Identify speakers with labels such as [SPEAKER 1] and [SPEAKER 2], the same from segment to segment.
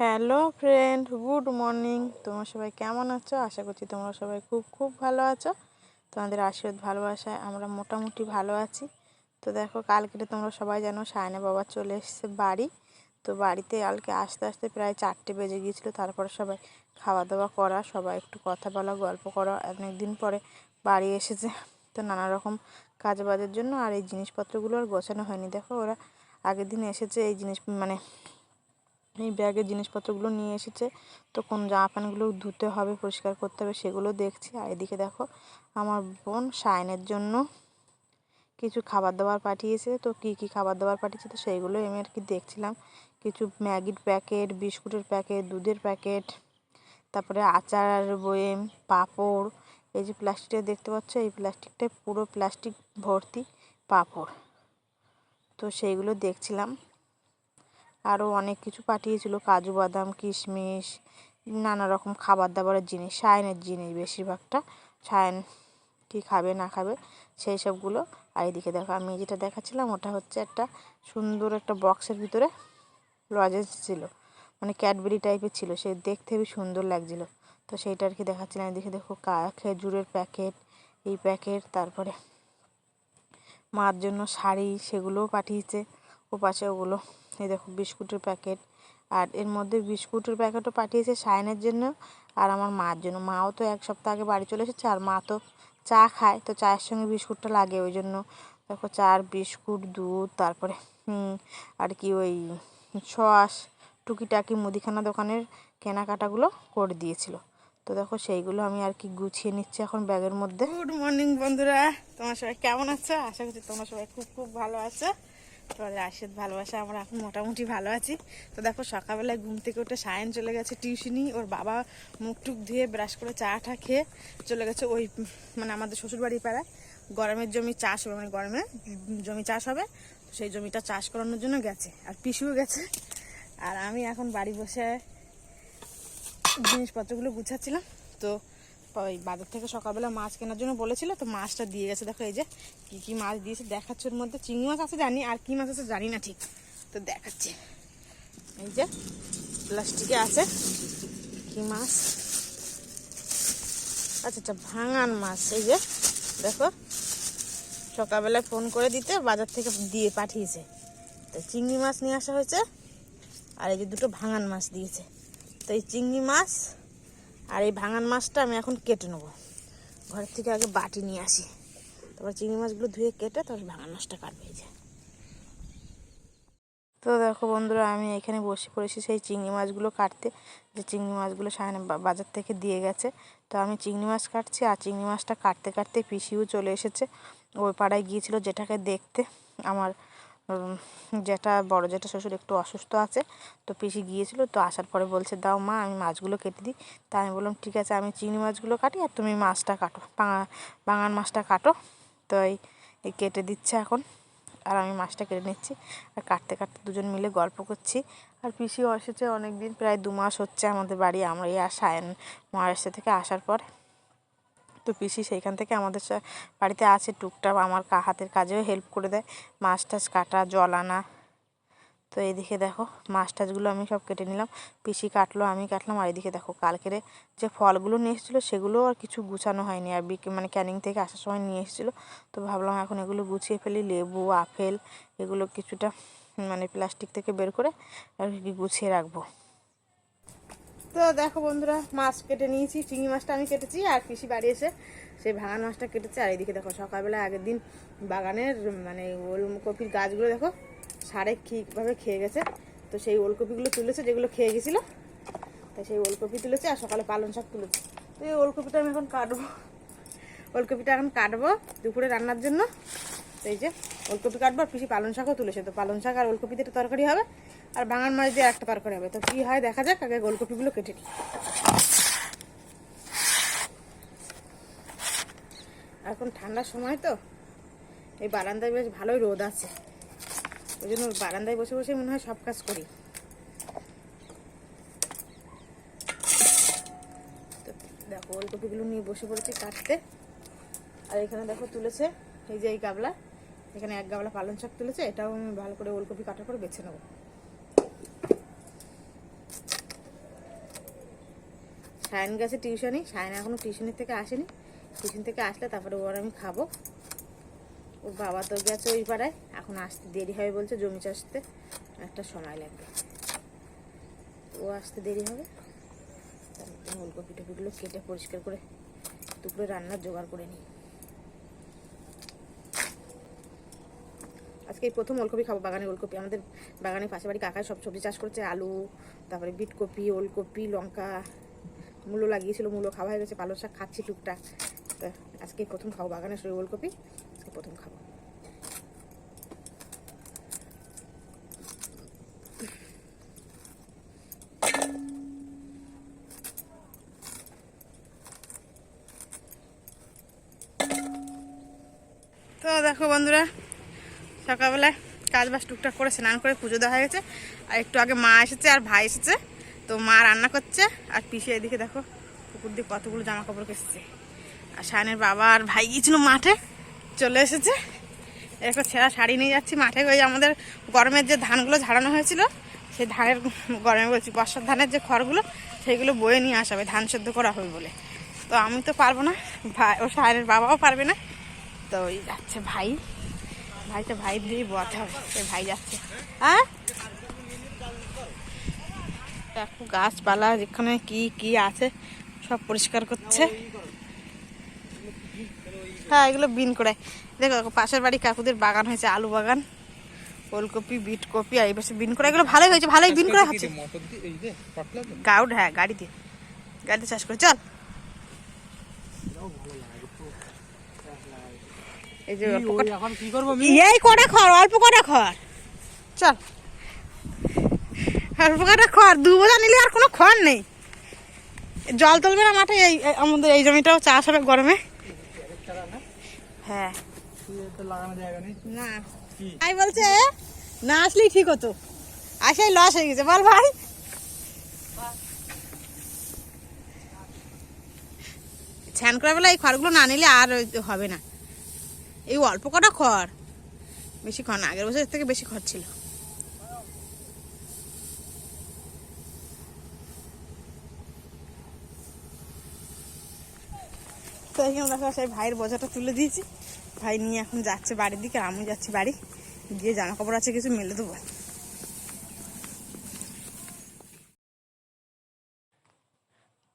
[SPEAKER 1] Hello friend, good morning. তোমরা সবাই কেমন আছো? আশা করছি তোমরা সবাই খুব খুব ভালো আছো। তোমাদের আশীর্বাদ, ভালোবাসায় আমরা মোটামুটি ভালো আছি। তো দেখো, কালকে তোমরা সবাই জানো সায়না বাবা চলে এসেছে বাড়ি। তো বাড়িতে কালকে আস্তে আস্তে প্রায় চারটে বেজে গিয়েছিল। তারপরে সবাই খাওয়া দাওয়া করা, সবাই একটু কথা বলা, গল্প করা। অনেক দিন পরে বাড়ি এসেছে। তো নানা রকম কাজ বাজের জন্য আর এই জিনিসপত্রগুলো আর গোছানো হয়নি। দেখো, ওরা আগের দিন এসেছে এই জিনিস মানে এই ব্যাগের জিনিসপত্রগুলো নিয়ে এসেছে। তো কোন জামা প্যান্টগুলো ধুতে হবে, পরিষ্কার করতে হবে, সেগুলো দেখছি। আর এদিকে দেখো, আমার বোন সায়নের জন্য কিছু খাবার দাবার পাঠিয়েছে। তো কি কি খাবার দাবার পাঠিয়েছে তো সেইগুলো আমি আর কি দেখছিলাম। কিছু ম্যাগির প্যাকেট, বিস্কুটের প্যাকেট, দুধের প্যাকেট, তারপরে আচার, বয়েম, পাঁপড়। এই যে প্লাস্টিকটা দেখতে পাচ্ছ, এই প্লাস্টিকটায় পুরো প্লাস্টিক ভর্তি পাঁপড়। তো সেইগুলো দেখছিলাম। আরও অনেক কিছু পাঠিয়েছিল, কাজু বাদাম, কিশমিশ, নানা রকম খাবার দাবারের জিনিস, সায়নের জিনিস বেশিরভাগটা সায়ন কী খাবে, না খাবে, সেই সবগুলো। আর এদিকে দেখো, আমি যেটা দেখাচ্ছিলাম ওটা হচ্ছে একটা সুন্দর একটা বক্সের ভিতরে লজেন্স ছিল মানে ক্যাডবেরি টাইপের ছিল, সে দেখতে হেবি সুন্দর লাগছিল। তো সেইটা আর কি দেখাচ্ছিলাম, এদিকে দেখো খেজুরের প্যাকেট, এই প্যাকেট, তারপরে মার জন্য শাড়ি, সেগুলোও পাঠিয়েছে ও পাশে ওগুলো এই দেখো বিস্কুটের প্যাকেট। আর এর মধ্যে বিস্কুটের প্যাকেটও পাঠিয়েছে সায়নের জন্য আর আমার মার জন্য। মাও তো এক সপ্তাহ আগে বাড়ি চলে এসেছে আর মা তো চা খায়, তো চায়ের সঙ্গে বিস্কুটটা লাগে ওই জন্য। দেখো চার বিস্কুট, দুধ, তারপরে আর কি ওই সস, টুকিটাকি মুদিখানা দোকানের কেনাকাটাগুলো করে দিয়েছিল। তো দেখো সেইগুলো আমি আর কি গুছিয়ে নিচ্ছি এখন ব্যাগের মধ্যে। গুড মর্নিং বন্ধুরা, তোমার সবাই কেমন আছো? আশা করছি তোমার সবাই খুব খুব ভালো আছো। তোমাদের আশীর্বাদ ভালোবাসা আমরা এখন মোটামুটি ভালো আছি। তো দেখো, সকালবেলায় ঘুম থেকে উঠে সায়ন চলে গেছে টিউশনি, ওর বাবা মুখ টুক ধুয়ে ব্রাশ করে চা টা খেয়ে চলে গেছে ওই মানে আমাদের শ্বশুরবাড়ির পাড়ায়। গরমের জমি চাষ হবে মানে গরমে জমি চাষ হবে সেই জমিটা চাষ করানোর জন্য গেছে, আর পিসুও গেছে। আর আমি এখন বাড়ি বসে জিনিসপত্রগুলো গুছাচ্ছিলাম, তো ওই বাজার থেকে সকালবেলা মাছ কেনার জন্য বলেছিল, তো মাছটা দিয়ে গেছে। দেখো এই যে কী কী মাছ দিয়েছে, দেখাচ্ছে ওর মধ্যে। চিংড়ি মাছ আছে জানি, আর কী মাছ আছে জানি না ঠিক। তো দেখাচ্ছে। এই যে প্লাস্টিকে আছে কী মাছ? আচ্ছা আচ্ছা ভাঙান মাছ। এই যে দেখো, সকালবেলায় ফোন করে দিতে, বাজার থেকে দিয়ে পাঠিয়েছে। তো চিংড়ি মাছ নিয়ে আসা হয়েছে, আর এই যে দুটো ভাঙান মাছ দিয়েছে। তো এই চিংড়ি মাছ আর এই ভাঙান মাছটা আমি এখন কেটে নেব। ঘরের থেকে আগে বাটি নিয়ে আসি। তারপর চিংড়ি মাছগুলো ধুয়ে কেটে তারপর ভাঙান মাছটা কাটবে এই যে। তো দেখো বন্ধুরা, আমি এখানে বসে পড়েছি সেই চিংড়ি মাছগুলো কাটতে। যে চিংড়ি মাছগুলো সায়নে বাজার থেকে দিয়ে গেছে। তো আমি চিংড়ি মাছ কাটছি আর চিংড়ি মাছটা কাটতে কাটতে পিসিও চলে এসেছে। ওই পাড়ায় গিয়েছিল যেটাকে দেখতে। আমার যেটা বড় যেটা শ্বশুর একটু অসুস্থ আছে, তো পিসি গিয়েছিল, তো আসার পরে বলছে, দাও মা, আমি মাছগুলো কেটে দিই। তা আমি বললাম, ঠিক আছে, আমি চিংড়ি মাছগুলো কাটি আর তুমি মাছটা কাটো, বাঙা, বাঙান মাছটা কাটো। তো এই কেটে দিচ্ছে এখন, আর আমি মাছটা কেটে নিচ্ছি। আর কাটতে কাটতে দুজন মিলে গল্প করছি। আর পিসি এসেছে অনেক দিন প্রায় দু মাস হচ্ছে আমাদের বাড়ি, আমরা এই সায়ন মহারাষ্ট্র থেকে আসার পর। তো পিসি সেইখান থেকে আমাদের বাড়িতে আছে টুকটাক, আমার হাতের কাজেও হেল্প করে দেয়। মাছ টাছ কাটা, জল আনা। তো এইদিকে দেখো, মাছ টাছগুলো আমি সব কেটে নিলাম। পিসি কাটলো, আমি কাটলাম। আর এদিকে দেখো কালকেরে যে ফলগুলো নিয়ে এসেছিল, সেগুলো আর কিছু গুছানো হয়নি। আর বিকে মানে ক্যানিং থেকে আসার সময় নিয়ে এসেছিল। তো ভাবলাম এখন এগুলো গুছিয়ে ফেলি, লেবু, আপেল, এগুলো কিছুটা মানে প্লাস্টিক থেকে বের করে আর কি গুছিয়ে রাখব। তো দেখো বন্ধুরা, মাছ কেটে নিয়েছি, চিংড়ি মাছটা আমি কেটেছি, আর পিসি বাড়ি এসে সেই ভাঙান মাছটা কেটেছে। আর এইদিকে দেখো, সকালবেলা আগের দিন বাগানের মানে ওলকপির গাছগুলো দেখো, সারে ঠিকভাবে খেয়ে গেছে। তো সেই ওলকপিগুলো তুলেছে, যেগুলো খেয়ে গেছিল তাই সেই ওলকপি তুলেছে, আর সকালে পালং শাক তুলেছে। তো এই ওলকপিটা আমি এখন কাটবো। ওলকপিটা এখন কাটবো দুপুরে রান্নার জন্য। তো এই যে, ওলকপি কাটবো, আর পিসি পালং শাকও তুলেছে। তো পালং শাক আর ওলকপিতে তরকারি হবে। আর বাঙাল মাছ দিয়ে একটা পার করে হবে। তো কী হয় দেখা যাক, আগে গোলকপিগুলো কেটে নিই। এখন ঠান্ডার সময় তো, এই বারান্দায় বেশ ভালোই রোদ আছে। ওই জন্য বারান্দায় বসে বসে মনে হয় সব কাজ করি। দেখো ওলকপিগুলো নিয়ে বসে পড়েছি কাটতে। আর এখানে দেখো তুলেছে, এই যে এই গাবলা, এখানে এক গাবলা পালং শাক তুলেছে, এটাও আমি ভালো করে ওলকপি কাটা করে বেছে নেব। সায়ন গেছে টিউশনি, সায়ন এখনও টিউশনি থেকে আসেনি। টিউশন থেকে আসলে তারপরে ওর আমি খাব। ওর বাবা তো গেছে ওই পাড়ায়, এখন আসতে দেরি হবে বলছে, জমি চাষতে একটা সময় লাগবে। ও আসতে দেরি হবে। ওলকপি টপিগুলো কেটে পরিষ্কার করে দুপুরে রান্নার জোগাড় করে নিই। আজকে প্রথম ওলকপি খাব বাগানে ওলকপি। আমাদের বাগানের পাশে বাড়ি কাকায় সব সবজি চাষ করছে, আলু, তারপরে বিটকপি, ওলকপি, লঙ্কা মূলো লাগিয়েছিল, মূলো খাওয়া হয়ে গেছে, পালং শাক খাচ্ছি টুকটাক। আজকে প্রথম খাব বাগানে সেই ওলকপি, আজকে প্রথম খাব। তো দেখো বন্ধুরা, সকালবেলায় কাজ বাজ টুকটাক করে স্নান করে পুজো দেওয়া হয়ে গেছে। আর একটু আগে মা এসেছে আর ভাই এসেছে। তো মা রান্না করছে, আর পিছিয়ে এদিকে দেখো পুকুর দিয়ে কতগুলো জামা কাপড় কেসছে। আর শায়নের বাবা আর ভাই গিয়েছিল মাঠে, চলে এসেছে। এরকম ছেঁড়া শাড়ি নিয়ে যাচ্ছি মাঠে, ওই আমাদের গরমের যে ধানগুলো ঝাড়ানো হয়েছিল, সেই ধানের গরমে বলছি, বর্ষার ধানের যে খড়গুলো, সেইগুলো বয়ে নিয়ে আসা হবে, ধান সেদ্ধ করা হবে বলে। তো আমি তো পারব না, ভাই ও শায়নের বাবাও পারবে না। তো ওই যাচ্ছে ভাই ভাইটা ভাই দিয়ে বোয়াতে হবে সে ভাই যাচ্ছে। হ্যাঁ? দেখো গাছপালা যেখানে কি কি আছে সব পরিষ্কার করছে। হ্যাঁ এগুলো বিন করে। দেখো পাশের বাড়ি কাকুদের বাগান হয়েছে আলু বাগান ওলকপি বিট কপি আর এই পাশে বিন করা। এগুলো ভালোই হয়েছে ভালোই বিন করা হচ্ছে। গাউড হ্যাঁ গাড়িতে গাড়িতে চাষ করে। চল। এই যে অল্প
[SPEAKER 2] এখন কি করব
[SPEAKER 1] এই কটা খড় অল্প কটা খড়। চল। অল্প কটা খড়, দু বোঝা নিলে আর কোনো খড় নেই। জল তুলবে না মাঠে, এই আমাদের এই জমিটাও চাষ হবে গরমে। হ্যাঁ। না? ভাই বলছে, না আসলেই ঠিক হতো। আসাই লস হয়ে গেছে। বল ভাই। স্নান করার বেলা এই খড়গুলো না নিলে আর হবে না। এই অল্প কটা খড়। বেশি খড় আগের বছর থেকে বেশি খড় ছিল। তো এখানে দেখো সেই ভাইয়ের বোঝাটা তুলে দিয়েছি। ভাই নিয়ে এখন যাচ্ছে বাড়ির দিকে আমি যাচ্ছি বাড়ি। গিয়ে জামা কাপড় আছে, কিছু মেলে দেবো।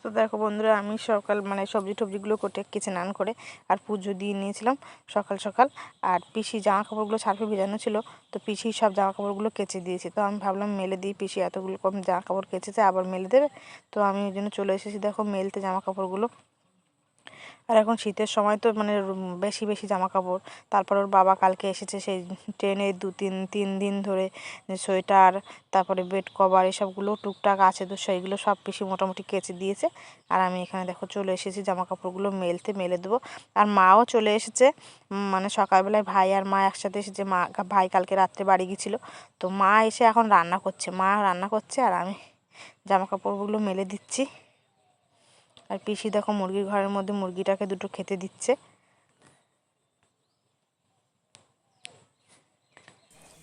[SPEAKER 1] তো দেখো বন্ধুরা, আমি সকাল মানে সবজি টবজিগুলো কোটে, কেচে নান করে আর পুজো দিয়ে নিয়েছিলাম সকাল সকাল। আর পিসি জামা কাপড়গুলো সার্ফে ভেজানো ছিল, তো পিসি সব জামা কাপড়গুলো কেচে দিয়েছে। তো আমি ভাবলাম মেলে দিই, পিসি এতগুলো কম জামা কাপড় কেচেছে, আবার মেলে দেবে। তো আমি ওই জন্য চলে এসেছি, দেখো মেলতে জামা কাপড়গুলো আর এখন শীতের সময় তো মানে বেশি বেশি জামা কাপড় তারপর ওর বাবা কালকে এসেছে সেই ট্রেনে দু তিন তিন দিন ধরে সোয়েটার, তারপরে বেড কভার এসবগুলো টুকটাক আছে তো সেইগুলো সব পিসি মোটামুটি কেচে দিয়েছে। আর আমি এখানে দেখো চলে এসেছি জামা কাপড়গুলো মেলতে মেলে দেবো। আর মাও চলে এসেছে মানে সকালবেলায় ভাই আর মা একসাথে এসেছে। মা ভাই কালকে রাত্রে বাড়ি গিয়েছিল। তো মা এসে এখন রান্না করছে, মা রান্না করছে আর আমি জামা কাপড়গুলো মেলে দিচ্ছি। আর পিসি দেখো মুরগির ঘরের মধ্যে মুরগিটাকে দুটো খেতে দিচ্ছে।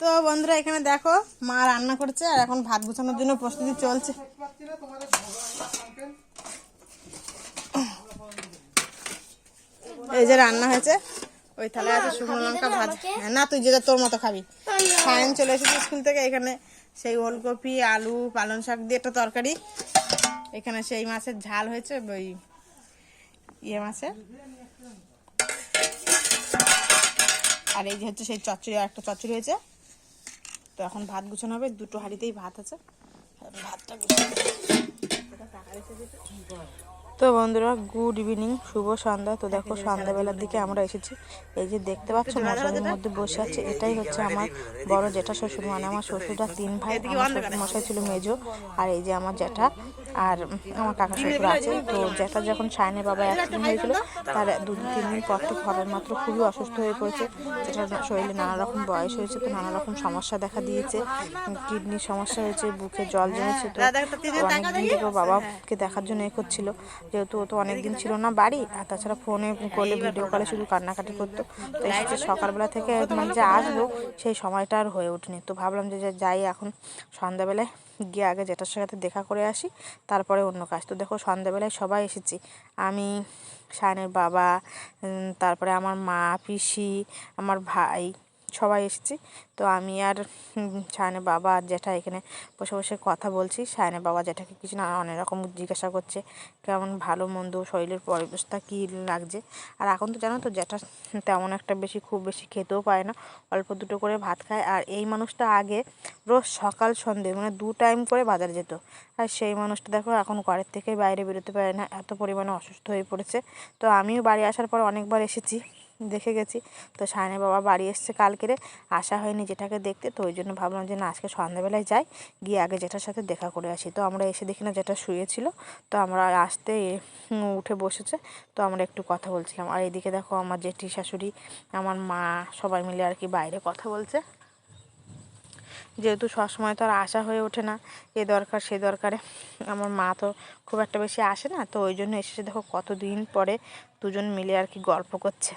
[SPEAKER 1] তো বন্ধুরা এখানে দেখো মা রান্না করছে আর এখন ভাত গুছানোর জন্য প্রস্তুতি চলছে। এই যে রান্না হয়েছে ওই থালে আছে শুকনো লঙ্কা ভাজ। হ্যাঁ, না তুই যেটা তোর মতো খাবি। সায়ন চলে এসেছে স্কুল থেকে এখানে সেই ওলকপি আলু পালং শাক দিয়ে একটা তরকারি। এখানে সেই মাছের ঝাল হয়েছে, ওই ইয়ে মাছের। আর এই যে হচ্ছে সেই চচ্চড়ি, আর একটা চচ্চড়ি হয়েছে। তো এখন ভাত গুছানো হবে, দুটো হাঁড়িতেই ভাত আছে। ভাতটা গুছানো। তো বন্ধুরা গুড ইভিনিং শুভ সন্ধ্যা। তো দেখো সন্ধ্যাবেলার দিকে আমরা এসেছি। এই যে দেখতে পাচ্ছ মশারির মধ্যে বসে আছে। এটাই হচ্ছে আমার বড় জেঠা শ্বশুর মানে আমার শ্বশুররা তিন ভাই আমার শ্বশুর মশাই ছিল মেজো আর এই যে আমার জ্যাঠা আর আমার কাকা শ্বশুর আছে। তো জ্যাঠা যখন সায়নের বাবা অ্যাক্সিডেন্ট হয়েছিল তার দু তিন দিন পর থেকে হঠাৎ মাত্র খুবই অসুস্থ হয়ে পড়েছে। যেটার শরীরে নানা রকম বয়স হয়েছে তো নানা রকম সমস্যা দেখা দিয়েছে। কিডনির সমস্যা হয়েছে বুকে জল জমেছে তো অনেকদিন থেকে বাবাকে দেখার জন্য এ করছিল। যেহেতু ও তো অনেক দিন ছিল না বাড়ি, আর তাছাড়া ফোনে করলে ভিডিও কলে শুধু কান্নাকাটি করতো। তো এসেছে সকালবেলা থেকে মানে যে আসব সেই সময়টা আর হয়ে ওঠেনি। তো ভাবলাম যে যাই এখন সন্ধ্যাবেলায় গিয়ে আগে জেঠার সাথে দেখা করে আসি, তারপরে অন্য কাজ। তো দেখো সন্ধ্যাবেলায় সবাই এসেছি। আমি শায়নের বাবা তারপরে আমার মা, পিসি, আমার ভাই সবাই এসেছি। তো আমি আর সায়নের বাবা আর জ্যাঠা এখানে বসে বসে কথা বলছি। সায়নের বাবা জ্যাঠাকে কিছু না, অনেক রকম জিজ্ঞাসা করছে, কেমন ভালো, মন্দ, শরীরের পরিবেশটা কী লাগছে? আর এখন তো জানো তো, জ্যাঠা তেমন একটা বেশি, খুব বেশি খেতেও পায় না। অল্প দুটো করে ভাত খায়। আর এই মানুষটা আগে রোজ সকাল সন্ধে মানে দু টাইম করে বাজার যেত। আর সেই মানুষটা দেখো এখন ঘরের থেকে বাইরে বেরোতে পারে না, এত পরিমাণে অসুস্থ হয়ে পড়েছে। তো আমিও বাড়ি আসার পর অনেকবার এসেছি। দেখে গেছি। তো সায়নের বাবা বাড়ি এসছে কালকেরে, আসা হয়নি যেটাকে দেখতে, তো ওই জন্য ভাবলাম যে না, আজকে সন্ধ্যাবেলায় যাই, গিয়ে আগে যেটার সাথে দেখা করে আসি। তো আমরা এসে দেখি না যেটা শুয়েছিল, তো আমরা আসতে উঠে বসেছে, তো আমরা একটু কথা বলছিলাম। আর এদিকে দেখো আমার জেঠি শাশুড়ি, আমার মা সবাই মিলে আর কি বাইরে কথা বলছে। যেহেতু সবসময় তো আর আসা হয়ে ওঠে না, এ দরকার সে দরকারে। আমার মা তো খুব একটা বেশি আসে না, তো ওই জন্য এসেছে দেখো কতদিন পরে দুজন মিলে আর কি গল্প করছে।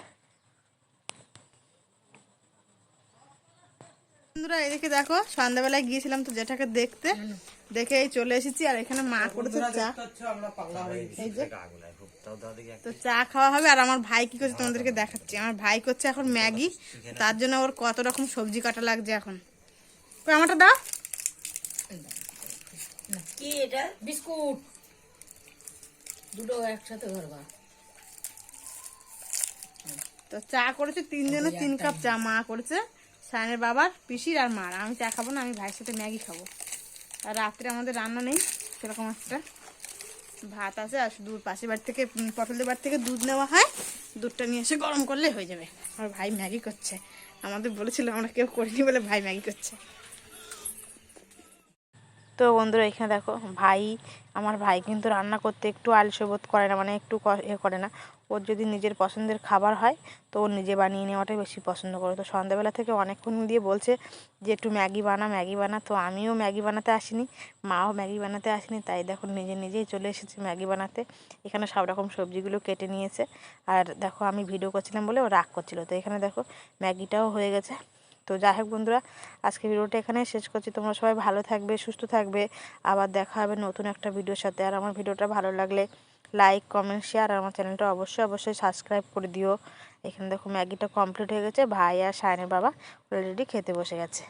[SPEAKER 1] বন্ধুরা এদিকে দেখো সন্ধ্যাবেলায় গিয়েছিলাম তো যেটাকে দেখতে। দেখে এই চলে এসেছি আর এখানে মা করেছে চা।
[SPEAKER 2] আমরা পাগলা হয়ে গেছি।
[SPEAKER 1] এই যে। তো চা খাওয়া হবে আর আমার ভাই কি করছে তোমাদেরকে দেখাচ্ছি। আমার ভাই করছে এখন ম্যাগি তার জন্য ওর কত রকম সবজি কাটা লাগছে এখন। আমারটা দাও।
[SPEAKER 3] কি এটা? বিস্কুট। দুটো একসাথে ধরবা
[SPEAKER 1] তো চা করেছে তিনজনের তিন কাপ চা মা করেছে। সায়নের বাবার, পিসির আর মার। আমি চা খাব না, আমি ভাইয়ের সাথে ম্যাগি খাব। আর রাত্রে আমাদের রান্না নেই, সেরকম একটা ভাত আছে, আর শুধু পাশের বাড়ি থেকে পটলের বাড়ি থেকে দুধ নেওয়া হয়। দুধটা নিয়ে এসে গরম করলে হয়ে যাবে। আমার ভাই ম্যাগি করছে। আমাদের বলেছিল আমরা কেউ করিনি বলে ভাই ম্যাগি করছে। তো বন্ধুরা এখানে দেখো ভাই, আমার ভাই কিন্তু রান্না করতে একটু আলসে বোধ করে না মানে একটু এ করে না। ওর যদি নিজের পছন্দের খাবার হয়, তো ও নিজে বানিয়ে নেওয়াটাই বেশি পছন্দ করে। তো সন্ধ্যাবেলা থেকে অনেকক্ষণ দিয়ে বলছে যে, একটু ম্যাগি বানা ম্যাগি বানা। তো আমিও ম্যাগি বানাতে আসিনি, মাও ম্যাগি বানাতে আসেনি, তাই দেখো নিজে নিজেই চলে এসেছে ম্যাগি বানাতে। এখানে সব রকম সবজিগুলো কেটে নিয়েছে। আর দেখো আমি ভিডিও করছিলাম বলে ও রাগ করছিল। তো এখানে দেখো ম্যাগিটাও হয়ে গেছে। তো যাই হোক বন্ধুরা আজকে ভিডিওটা এখানে শেষ করছি। তোমরা সবাই ভালো থাকবে, সুস্থ থাকবে। আবার দেখা হবে নতুন একটা ভিডিওর সাথে। আর আমার ভিডিওটা ভালো লাগলে লাইক কমেন্ট শেয়ার আর আমার চ্যানেলটা অবশ্যই অবশ্যই সাবস্ক্রাইব করে দিও। এখানে দেখো ম্যাগিটা কমপ্লিট হয়ে গেছে। ভাই আর সায়নের বাবা অলরেডি খেতে বসে গেছে।